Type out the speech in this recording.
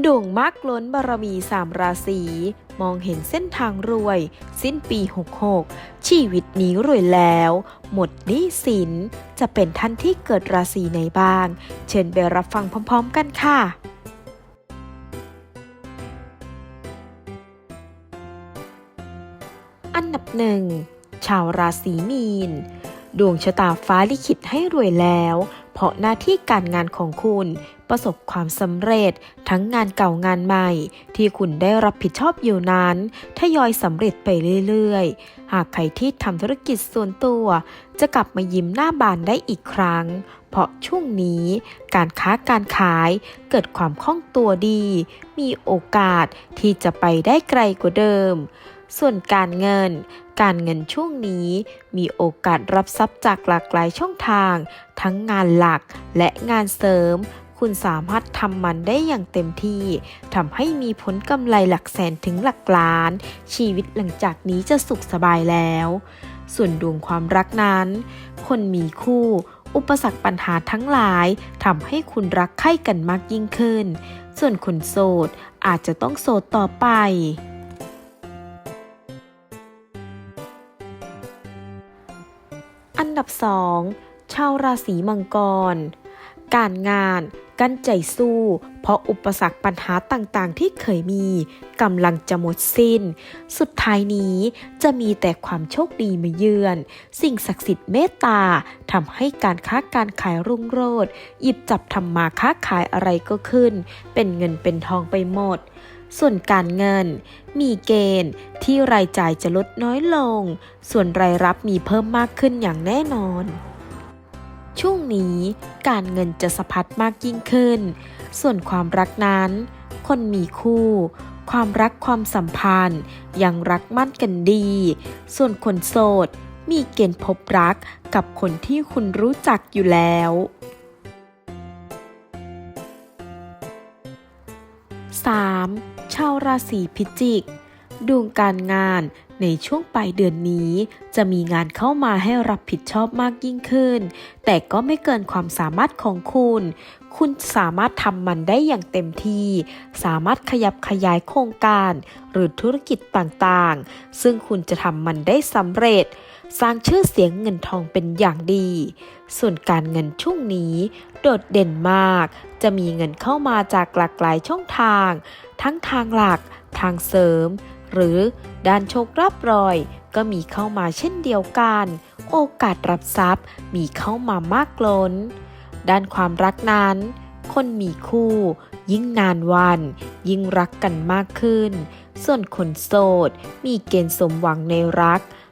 โด่งมากล้นบารมีสามราศี มองเห็นเส้นทางรวย สิ้นปี 66 ชีวิตนี้รวยแล้ว หมดหนี้สิน จะเป็นท่านที่เกิดราศีไหนบ้าง เชิญไปรับฟังพร้อม ๆ กันค่ะ อันดับหนึ่ง ชาวราศีมีน ดวงชะตาฟ้าลิขิตให้รวยแล้ว พราะหน้าที่การงานของคุณ ประสบความสำเร็จทั้งงานเก่างานใหม่ ที่คุณได้รับผิดชอบอยู่นั้นทยอยสำเร็จไปเรื่อยๆ หากใครที่ทำธุรกิจส่วนตัว จะกลับมายิ้มหน้าบานได้อีกครั้ง เพราะช่วงนี้การค้าการขายเกิดความคล่องตัวดี มีโอกาสที่จะไปได้ไกลกว่าเดิม ส่วนการเงิน การเงินช่วงนี้มีโอกาสรับทรัพย์จากหลากหลายช่องทาง ทั้งงานหลักและงานเสริม คุณสามารถทำมันได้อย่างเต็มที่ทำให้มีผลกำไรหลักแสนถึงหลักล้าน ชีวิตหลังจากนี้จะสุขสบายแล้ว ส่วนดวงความรักนั้น คนมีคู่อุปสรรคปัญหาทั้งหลายทำให้คุณรักใคร่กันมากยิ่งขึ้น ส่วนคนโสดอาจจะต้องโสดต่อไป นดับ2ชาวราศีมังกร การงานกั้นใจสู้ เพราะอุปสรรคปัญหาต่างๆ ที่เคยมีกำลังจะหมดสิ้น สุดท้ายนี้จะมีแต่ความโชคดีมาเยือน สิ่งศักดิ์สิทธิ์เมตตาทำให้การค้าการขายรุ่งโรจน์หยิบจับทำมาค้าขายอะไรก็ขึ้น เป็นเงินเป็นทองไปหมด ส่วนการเงิน มีเกณฑ์ที่รายจ่ายจะลดน้อยลง ส่วนรายรับมีเพิ่มมากขึ้นอย่างแน่นอน ช่วงนี้การเงินจะสะพัดมากยิ่งขึ้น ส่วนความรักนั้น คนมีคู่ ความรักความสัมพันธ์ ยังรักมั่นกันดี ส่วนคนโสด มีเกณฑ์พบรักกับคนที่คุณรู้จักอยู่แล้ว 3. ชาวราศีพิจิก ดวงการงานในช่วงปลายเดือนนี้ จะมีงานเข้ามาให้รับผิดชอบมากยิ่งขึ้น แต่ก็ไม่เกินความสามารถของคุณ คุณสามารถทำมันได้อย่างเต็มที่ สามารถขยับขยายโครงการ หรือธุรกิจต่างๆ ซึ่งคุณจะทำมันได้สำเร็จ สร้างชื่อเสียงเงินทองเป็นอย่างดี ส่วนการเงินช่วงนี้โดดเด่นมาก จะมีเงินเข้ามาจากหลากหลายช่องทาง ทั้งทางหลัก ทางเสริม หรือด้านโชครับรอย ก็มีเข้ามาเช่นเดียวกัน โอกาสรับทรัพย์มีเข้ามามากล้น ด้านความรักนั้น คนมีคู่ ยิ่งนานวัน ยิ่งรักกันมากขึ้น ส่วนคนโสด มีเกณฑ์สมหวังในรัก